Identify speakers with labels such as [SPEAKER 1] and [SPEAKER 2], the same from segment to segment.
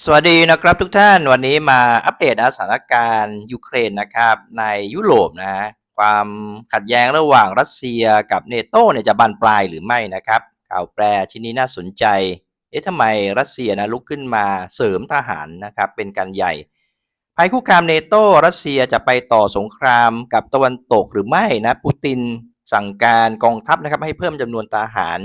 [SPEAKER 1] สวัสดีนะครับทุกท่านวันนี้มาอัปเดตสถานการณ์ยูเครนนะครับในยุโรปนะความขัดแย้งระหว่างรัสเซียกับเนโตเนี่ยจะบานปลายหรือไม่นะครับข่าวแปลชิ้นนี้น่าสนใจเอ๊ะทำไมรัสเซียนะลุกขึ้นมาเสริมทหารนะครับเป็นการใหญ่ภัยคุกคามเนโตรัสเซียจะไปต่อสงครามกับตะวันตกหรือไม่นะปูตินสั่งการกองทัพนะครับให้เพิ่มจำนวนทหาร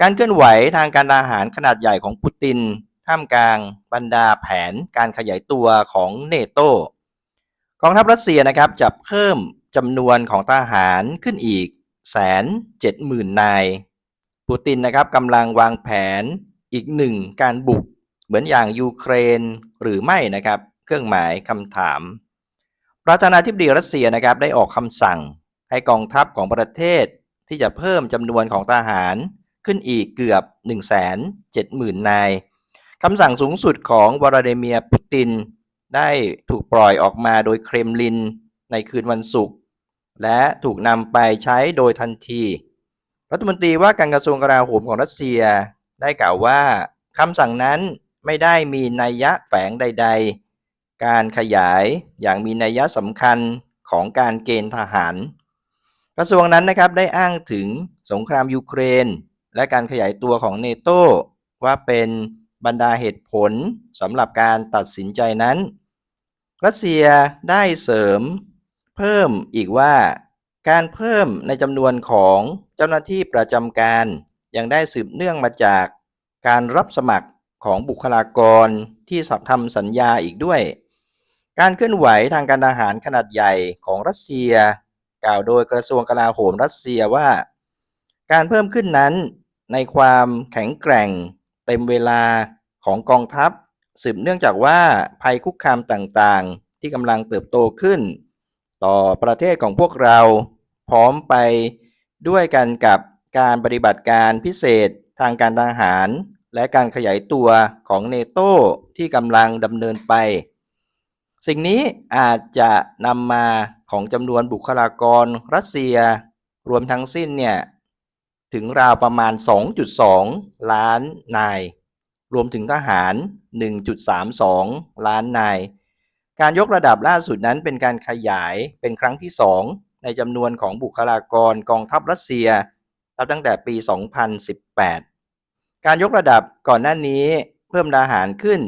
[SPEAKER 1] การเคลื่อนไหวทางการทหารขนาดใหญ่ของปูติน ท่ามกลางบรรดาแผนการขยายตัวของเนโตกองทัพรัสเซียนะครับจะเพิ่มจำนวนของทหารขึ้นอีกแสนเจ็ดหมื่นนาย ปูตินนะครับกำลังวางแผนอีกหนึ่งการบุกเหมือนอย่างยูเครนหรือไม่นะครับ เครื่องหมายคำถาม ประธานาธิบดีรัสเซียนะครับได้ออกคำสั่งให้กองทัพของประเทศที่จะเพิ่มจำนวนของทหารขึ้นอีกเกือบ 170,000นาย คำสั่งสูงสุดของวลาดิเมียร์ปูติน ได้ถูกปล่อยออกมาโดยเครมลินในคืนวันศุกร์และถูกนำไปใช้โดยทันที รัฐมนตรีว่าการกระทรวงกลาโหมของรัสเซียได้กล่าวว่าคำสั่งนั้นไม่ได้มีนัยยะแฝงใด ๆ การขยายอย่างมีนัยยะสำคัญของการเกณฑ์ทหาร กระทรวงนั้นนะครับได้อ้างถึงสงครามยูเครน และการขยายตัวของเนโตว่าเป็น บรรดาเหตุผลสำหรับการตัดสินใจนั้น รัสเซียได้เสริมเพิ่มอีกว่า การเพิ่มในจำนวนของเจ้าหน้าที่ประจำการ ยังได้สืบเนื่องมาจากการรับสมัครของบุคลากรที่สับทำสัญญาอีกด้วย การเคลื่อนไหวทางการทหารขนาดใหญ่ของรัสเซีย กล่าวโดยกระทรวงกลาโหมรัสเซียว่า การเพิ่มขึ้นนั้นในความแข็งแกร่ง เต็มเวลาของกองทัพ สืบเนื่องจากว่าภัยคุกคามต่างๆ ที่กำลังเติบโตขึ้น ต่อประเทศของพวกเรา พร้อมไปด้วยกันกับการปฏิบัติการพิเศษทางการทหาร และการขยายตัวของเนโตที่กำลังดำเนินไป สิ่งนี้อาจจะนำมาของจำนวนบุคลากรรัสเซีย รวมทั้งสิ้นเนี่ย ถึงราวประมาณ 2.2 ล้านนาย รวมถึงทหาร 1.32 ล้านนาย การยกระดับล่าสุดนั้นเป็นการขยายเป็นครั้งที่ 2 ในจำนวนของบุคลากรกองทัพรัสเซียนับตั้งแต่ปี 2018 การยกระดับก่อนหน้านี้เพิ่มทหารขึ้น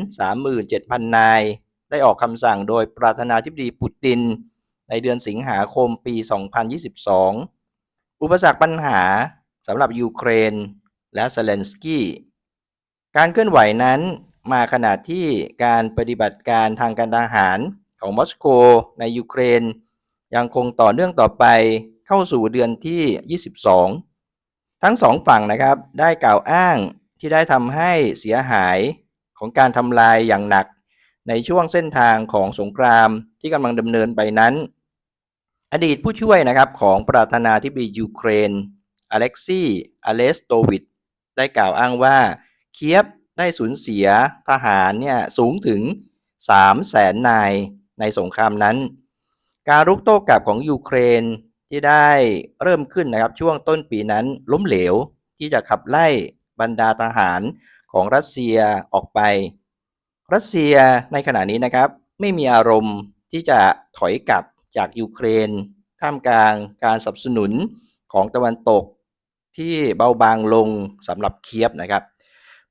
[SPEAKER 1] 137,000 นาย ได้ออกคำสั่งโดยประธานาธิบดีปูติน ในเดือนสิงหาคมปี 2022 อุปสรรคปัญหาสำหรับยูเครนและเซเลนสกี้ การเคลื่อนไหวนั้นมาขณะที่การปฏิบัติการทางการทหารของมอสโกในยูเครน ยังคงต่อเนื่องต่อไปเข้าสู่เดือนที่ 22 ทั้งสองฝั่งนะครับได้กล่าวอ้างที่ได้ทำให้เสียหายของการทำลายอย่างหนักในช่วงเส้นทางของสงครามที่กำลังดำเนินไปนั้น อดีตผู้ช่วยนะครับของประธานาธิบดียูเครนอเล็กซี่อเลสโตวิดได้กล่าวอ้างว่าเคียบได้สูญเสียทหารเนี่ยสูงถึง3แสนนายในสงครามนั้น การรุกโต้กลับของยูเครนที่ได้เริ่มขึ้นนะครับช่วงต้นปีนั้นล้มเหลวที่จะขับไล่บรรดาทหารของรัสเซียออกไป รัสเซียในขณะนี้นะครับไม่มีอารมณ์ที่จะถอยกลับ จากยูเครน ท่ามกลางการสนับสนุนของตะวันตกที่เบาบางลงสำหรับเคียบนะครับ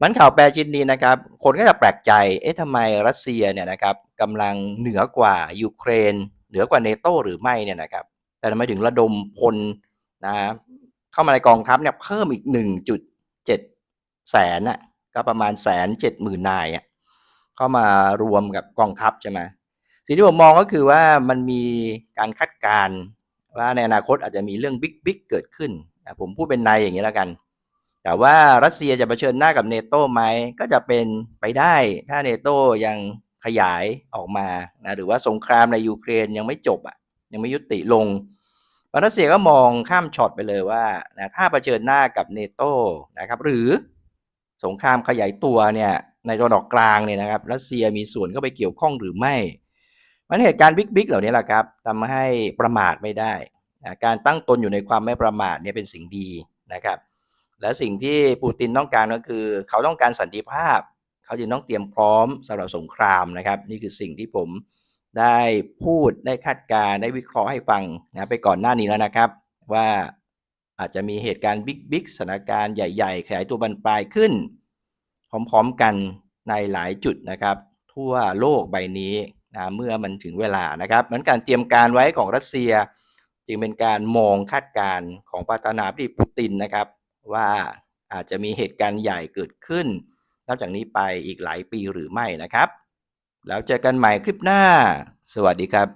[SPEAKER 1] มันข่าวแปลชิ้นนี้นะครับ คนก็จะแปลกใจ เอ๊ะทำไมรัสเซียเนี่ยนะครับกำลังเหนือกว่ายูเครน เหนือกว่าเนโตหรือไม่เนี่ยนะครับ แต่ทำไมถึงระดมพลนะเข้ามาในกองทัพเนี่ยเพิ่มอีก 1.7 แสนน่ะก็ประมาณแสนเจ็ดหมื่นนายอะเข้ามารวมกับกองทัพใช่ไหม สิ่งที่ผมมองก็คือว่ามันมีการคาดการณ์ว่าในอนาคตอาจจะมีเรื่องบิ๊กบิ๊กเกิดขึ้น ผมพูดเป็นในอย่างนี้แล้วกัน แต่ว่ารัสเซียจะเผชิญหน้ากับเนโตไหมก็จะเป็นไปได้ถ้าเนโตยังขยายออกมานะหรือว่าสงครามในยูเครนยังไม่จบอะยังไม่ยุติลงรัสเซียก็มองข้ามช็อตไปเลยว่านะถ้าเผชิญหน้ากับเนโตนะครับ หรือสงครามขยายตัวเนี่ยในตะวันออกกลางเนี่ยนะครับ รัสเซียมีส่วนเข้าไปเกี่ยวข้องหรือไม่ มันเหตุการณ์บิ๊กๆเหล่านี้แหละครับทำให้ประมาทไม่ได้นะการตั้งตนอยู่ในความไม่ประมาทเนี่ยเป็นสิ่งดีนะครับ และสิ่งที่ปูตินต้องการก็คือ เขาต้องการสันติภาพ เขาจึงต้องเตรียมพร้อมสำหรับสงครามนะครับ นี่คือสิ่งที่ผมได้พูดได้คาดการณ์ได้วิเคราะห์ให้ฟังนะไปก่อนหน้านี้แล้วนะครับ ว่าอาจจะมีเหตุการณ์บิ๊กบิ๊กสถานการณ์ใหญ่ๆ ขยายตัวบานปลายขึ้น พร้อมๆกันในหลายจุดนะครับ ทั่วโลกใบนี้ นะเมื่อมันถึงเวลานะครับเหมือนการเตรียมการไว้ของรัสเซีย จึงเป็นการมองคาดการณ์ของประธานาธิบดีปูตินนะครับ ว่าอาจจะมีเหตุการณ์ใหญ่เกิดขึ้น นับจากนี้ไปอีกหลายปีหรือไม่นะครับ แล้วเจอกันใหม่คลิปหน้า สวัสดีครับ